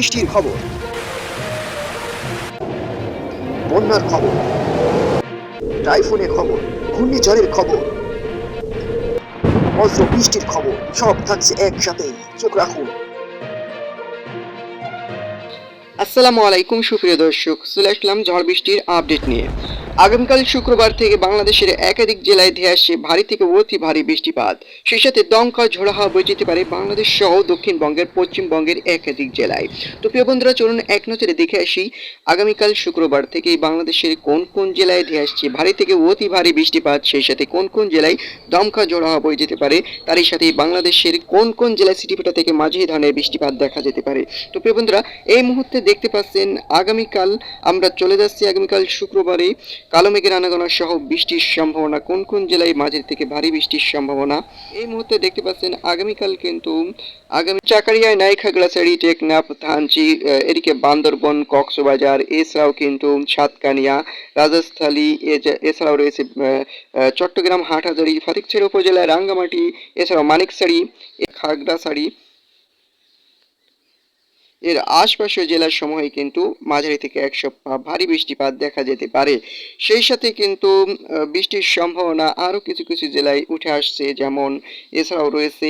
বৃষ্টির খবর। বন্যার খবর। টাইফুনের খবর, ঘূর্ণিঝড়ের খবর। বজ্র বৃষ্টির খবর, সব থাকছে একসাথে চোখ রাখুন। আসসালামু আলাইকুম, সুপ্রিয় দর্শক। চলে আসলাম ঝড় বৃষ্টির আপডেট নিয়ে। আগামীকাল শুক্রবার থেকে বাংলাদেশের একাধিক জেলায় ধেয়ে আসছে ভারী থেকে অতি ভারী বৃষ্টিপাত। সেই সাথে দমকা ঝোড়া হাওয়া বয়ে যেতে পারে বাংলাদেশ সহ দক্ষিণবঙ্গের, পশ্চিমবঙ্গের একাধিক জেলায়। তো প্রিয় বন্ধুরা, চলুন এক নজরে দেখে আসি আগামীকাল শুক্রবার থেকে বাংলাদেশের কোন কোন জেলায় ধেয়ে আসছে ভারী থেকে অতি ভারী বৃষ্টিপাত, সেই সাথে কোন কোন জেলায় দমকা ঝোড়া হাওয়া বয়ে যেতে পারে, তারই সাথে বাংলাদেশের কোন কোন জেলায় সিটিপিটা থেকে মাঝারি ধরনের বৃষ্টিপাত দেখা যেতে পারে। তো প্রিয় বন্ধুরা, এই মুহূর্তে দেখতে পাচ্ছেন আগামীকাল আমরা চলে যাচ্ছি আগামীকাল শুক্রবারে। কালো মেঘের আনাগোনা সহ বৃষ্টির সম্ভাবনা কোন কোন জেলায় মাঝের থেকে ভারী বৃষ্টির সম্ভাবনা? এই মুহূর্তে দেখতে পাচ্ছেন আগামীকাল কিন্তু আগামী চাকারিয়ায় নাইখাগড়াছড়ি টেকনাফ থানচি আহ, এদিকে বান্দরবন কক্সবাজার এছাড়াও কিন্তু সাতকানিয়া রাজস্থলী এছাড়াও রয়েছে চট্টগ্রাম হাটহাজারি ফটিকছড়ি উপজেলায় রাঙ্গামাটি এছাড়াও মানিকছড়ি খাগড়াছড়ি এর আশপাশের জেলার সময়ে কিন্তু মাঝারি থেকে এক সপ্তাহ ভারী বৃষ্টিপাত দেখা যেতে পারে। সেই সাথে কিন্তু বৃষ্টির সম্ভাবনা আরও কিছু কিছু জেলায় উঠে আসছে, যেমন এছাড়াও রয়েছে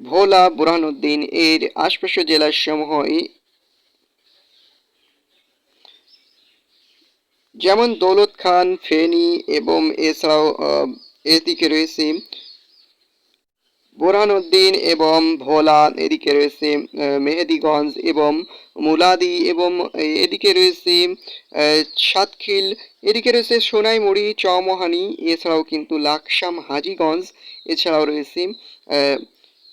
ভোলা, বুরহানুদ্দিন, এর আশপাশের জেলার সমূহে যেমন দৌলত খান, ফেনী এবং এছাড়াও এদিকে রয়েছে বোরহানুদ্দিন এবং ভোলা এদিকে রয়েছে মেহেদিগঞ্জ এবং মুলাদি এবং এদিকে রয়েছে সাতখিল, এদিকে রয়েছে সোনাইমুড়ি, চৌমহানি, এছাড়াও কিন্তু লাকসাম, হাজিগঞ্জ, এছাড়াও রয়েছে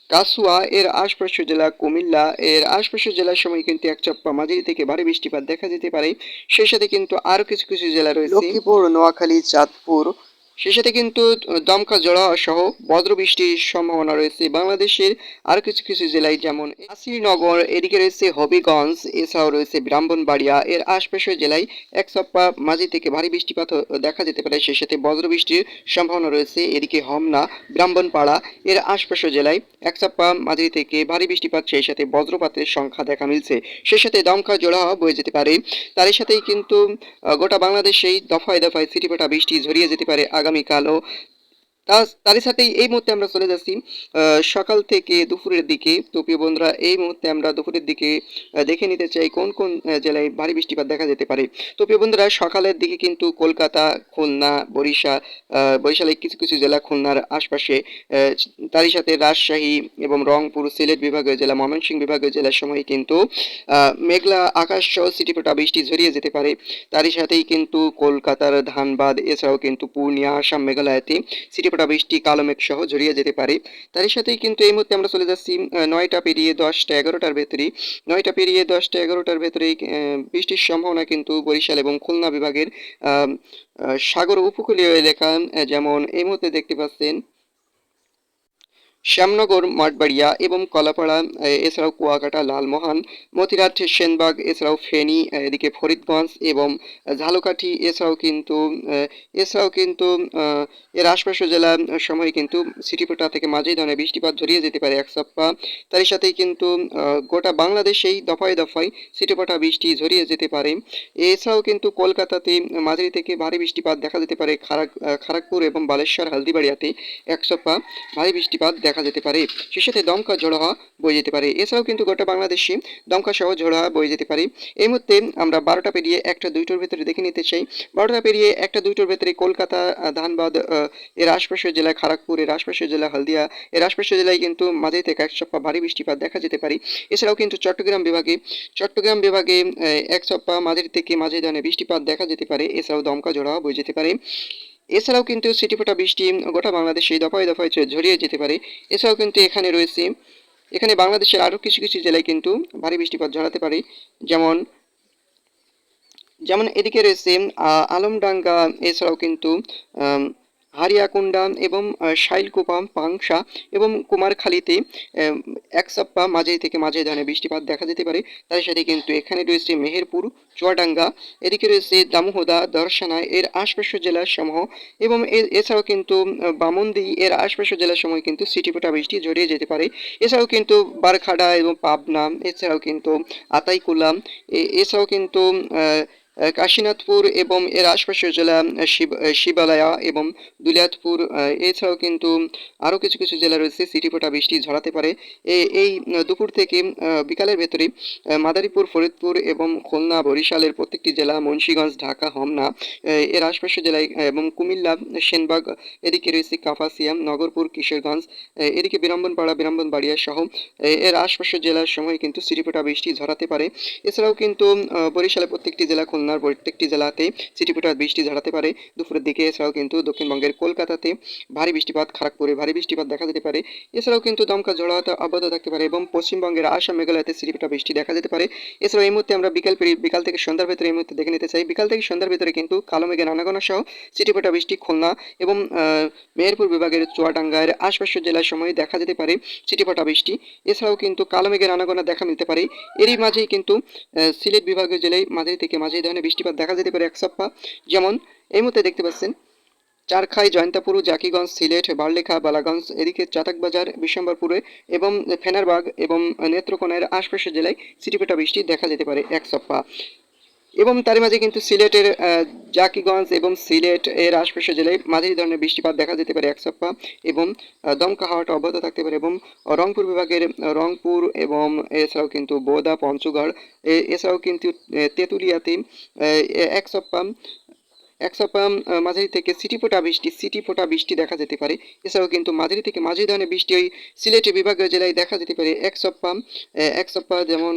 কাসুয়া, এর আশপাশ জেলা কুমিল্লা, এর আশপাশের জেলার সময় কিন্তু এক চাপ্পা মাঝারি থেকে ভারী বৃষ্টিপাত দেখা যেতে পারে। সেই সাথে কিন্তু আরও কিছু কিছু জেলা রয়েছে। লক্ষ্মীপুর, নোয়াখালী, চাঁদপুর সেই সাথে কিন্তু দমকা জড়া সহ বজ্র বৃষ্টির সম্ভাবনা রয়েছে বাংলাদেশের আর কিছু কিছু জেলায় যেমন আসিরনগর এদিকে রয়েছে হবিগঞ্জ, এছাড়াও রয়েছে ব্রাহ্মণবাড়িয়া, এর আশপাশের জেলায় এক সপ্তাহ মাঝে থেকে ভারী বৃষ্টিপাত দেখা যেতে পারে। সেই সাথে বজ্র বৃষ্টির সম্ভাবনা রয়েছে, এদিকে হমনা, ব্রাহ্মণপাড়া, এর আশপাশের জেলায় এক সপ্তাহ মাঝারি থেকে ভারী বৃষ্টিপাত সেই সাথে বজ্রপাতের সংখ্যা দেখা মিলছে। সেই সাথে দমকা জোড়া বয়ে যেতে পারে। তার সাথেই কিন্তু গোটা বাংলাদেশেই দফায় দফায় সিটিপেটা বৃষ্টি ঝরিয়ে যেতে পারে আগামীকালও তা, তারই সাথেই এই মুহূর্তে আমরা চলে যাচ্ছি সকাল থেকে দুপুরের দিকে। তো প্রিয় বন্ধুরা, এই মুহূর্তে আমরা দুপুরের দিকে দেখে নিতে চাই কোন কোন জেলায় ভারী বৃষ্টিপাত দেখা যেতে পারে। তো প্রিয় বন্ধুরা, সকালের দিকে কিন্তু কলকাতা, খুলনা, বরিশাল বরিশালের কিছু কিছু জেলা খুলনার আশপাশে তারই সাথে রাজশাহী এবং রংপুর, সিলেট বিভাগীয় জেলা, ময়মনসিংহ বিভাগীয় জেলার সময় কিন্তু মেঘলা আকাশ সহ সিটিপোটা বৃষ্টি ঝরিয়ে যেতে পারে। তারই সাথেই কিন্তু কলকাতার ধানবাদ, এছাড়াও কিন্তু পূর্ণিয়া, আসাম মেঘালয়তে সিটিপোটা বৃষ্টি, কালো মেঘ সহ ঝরিয়ে যেতে পারে। তারই সাথেই কিন্তু এই মুহূর্তে আমরা চলে যাচ্ছি নয়টা পেরিয়ে দশটা এগারোটার ভেতরেই নয়টা পেরিয়ে দশটা এগারোটার ভেতরেই বৃষ্টির সম্ভাবনা কিন্তু বরিশাল এবং খুলনা বিভাগের সাগর উপকূলীয় এলাকা যেমন এই মুহূর্তে দেখতে পাচ্ছেন শ্যামনগর মাঠবাড়িয়া এবং কলাপাড়া এছাড়াও কুয়াকাটা লালমোহন মতিরাট সেনবাগ এছাড়াও ফেনী এদিকে ফরিদগঞ্জ এবং ঝালকাঠি এছাড়াও কিন্তু এছাড়াও কিন্তু এর আশপাশের জেলা সময় কিন্তু সিটিপোটা থেকে মাঝারি ধরনের বৃষ্টিপাত ঝরিয়ে যেতে পারে এক সপ্তাহ। তার সাথেই কিন্তু গোটা বাংলাদেশেই দফায় দফায় সিটিপোটা বৃষ্টি ঝরিয়ে যেতে পারে। এছাড়াও কিন্তু কলকাতাতে মাঝারি থেকে ভারী বৃষ্টিপাত দেখা যেতে পারে খারাক আহ, খড়গপুর এবং বালেশ্বর হালদিবাড়িয়াতে এক সপ্তাহ ভারী বৃষ্টিপাত দেখা যেতে পারে। সেই সাথে দমকা ঝোড়ো বয়ে যেতে পারে। এছাড়াও কিন্তু গোটা বাংলাদেশে দমকা সহ ঝোড়ো বয়ে যেতে পারে। এই মুহূর্তে আমরা বারোটা পেরিয়ে একটা দুইটোর ভেতরে দেখে নিতে চাই। বারোটা পেরিয়ে একটা দুইটোর ভেতরে কলকাতা, ধানবাদ এর আশপাশের জেলা খড়গপুর এর আশপাশের জেলা হলদিয়া, এর আশপাশের জেলায় কিন্তু মাঝে থেকে এক সপ্তাহ ভারী বৃষ্টিপাত দেখা যেতে পারে। এছাড়াও কিন্তু চট্টগ্রাম বিভাগে চট্টগ্রাম বিভাগে এক সপ্তাহ মাঝের থেকে মাঝে ধরনের বৃষ্টিপাত দেখা যেতে পারে। এছাড়াও দমকা ঝোড়ো বয়ে যেতে পারে। এছাড়াও কিন্তু সিটিফোটা বৃষ্টি গোটা বাংলাদেশে দফায় দফায় ঝরিয়ে যেতে পারে। এছাড়াও কিন্তু এখানে রয়েছে, এখানে বাংলাদেশের আরও কিছু কিছু জেলায় কিন্তু ভারী বৃষ্টিপাত ঝরাতে পারে। যেমন যেমন এদিকে রয়েছে আলমডাঙ্গা, এছাড়াও কিন্তু হারিয়াকুন্ডা এবং শাইলকুপা, পাংশা এবং কুমারখালীতে এক সপ্তাহ মাঝে থেকে মাঝে ধরনের বৃষ্টিপাত দেখা যেতে পারে। তার সাথে কিন্তু এখানে রয়েছে মেহেরপুর, চুয়াডাঙ্গা, এদিকে রয়েছে দামোহদা দর্শনা, এর আশপাশের জেলার সমূহ এবং এছাড়াও কিন্তু বামন্দি, এর আশপাশের জেলার সময় কিন্তু সিটিপোটা বৃষ্টি জড়িয়ে যেতে পারে। এছাড়াও কিন্তু বারখাড়া এবং পাবনা, এছাড়াও কিন্তু আতাইকুলা, এ- এছাড়াও কিন্তু কাশীনাথপুর এবং এর আশপাশের জেলা শিব- শিবালয়া এবং দুলিয়াতপুর এছাড়াও কিন্তু আরও কিছু কিছু জেলা রয়েছে সিটিপোটা বৃষ্টি ঝরাতে পারে। এই দুপুর থেকে বিকালের ভেতরে মাদারীপুর, ফরিদপুর এবং খুলনা, বরিশালের প্রত্যেকটি জেলা, মুন্সিগঞ্জ, ঢাকা হোমনা এর আশপাশের জেলায় এবং কুমিল্লা, সেনবাগ, এদিকে রয়েছে কাপাসিয়া, নগরপুর, কিশোরগঞ্জ এদিকে বিরামবনপাড়া বিরামবনবাড়িয়া সহ এর আশপাশের জেলার সময় কিন্তু সিটিপোটা বৃষ্টি ঝরাতে পারে। এছাড়াও কিন্তু বরিশালের প্রত্যেকটি জেলা খুলনার প্রত্যেকটি জেলাতে সিটিপোটা বৃষ্টি ঝরাতে পারে। দুপুরের দিকে এছাড়াও কিন্তু দক্ষিণবঙ্গের কলকাতাতে ভারী বৃষ্টিপাত খড়গপুরে ভারী বৃষ্টিপাত দেখা যেতে পারে। এছাড়াও কিন্তু দমকা ঝড়াতে অব্যাহত থাকতে পারে এবং পশ্চিমবঙ্গের আসাম, মেঘালয়তে সিটিপোটা বৃষ্টি দেখা যেতে পারে। এছাড়াও এই মুহূর্তে আমরা বিকাল বিকাল থেকে সন্ধ্যার ভেতরে এই মুহূর্তে দেখে নিতে চাই। বিকাল থেকে সন্ধ্যার ভেতরে কিন্তু কালো মেঘের আনাগোনা সহ সিটিপোটা বৃষ্টি খুলনা এবং মেহেরপুর বিভাগের চুয়াডাঙ্গার আশপাশের জেলার সময় দেখা যেতে পারে সিটিপোটা বৃষ্টি। এছাড়াও কিন্তু কালো মেঘের আনাগোনা দেখা মিলতে পারে। এরই মাঝেই কিন্তু সিলেট বিভাগের জেলায় মাঝারি থেকে মাঝারি ধরনের বৃষ্টিপাত দেখা যেতে পারে এক সপ্তাহ। যেমন এই মুহূর্তে দেখতে পাচ্ছেন, চারখাই, জয়ন্তাপুর, জাকিগঞ্জ, সিলেট, বারলেখা, বালাগঞ্জ, এদিকে চাতাকবাজার বিশ্বম্বরপুরে এবং ফেনারবাগ এবং নেত্রকোনার আশপাশের জেলায় সিটিপেটা বৃষ্টি দেখা যেতে পারে এক সপ্তাহ। এবং তার মাঝে কিন্তু সিলেটের জাকিগঞ্জ এবং সিলেট এর আশপাশের জেলায় মাঝারি ধরনের বৃষ্টিপাত দেখা যেতে পারে এক সপ্তাহ এবং দমকা হাওয়াটা অব্যাহত থাকতে পারে এবং রংপুর বিভাগের রংপুর এবং এছাড়াও কিন্তু বোদা, পঞ্চগড় এছাড়াও কিন্তু তেঁতুলিয়াতে এক সপ্তাহ এক সপ্তাহ মাঝারি থেকে সিটি ফোটা বৃষ্টি, সিটি ফোটা বৃষ্টি দেখা যেতে পারে। এছাড়াও কিন্তু মাঝারি থেকে মাঝারি ধরনের বৃষ্টি ওই সিলেটের বিভাগীয় জেলায় দেখা যেতে পারে এক সপ্তাহ এক সপ্তাহ যেমন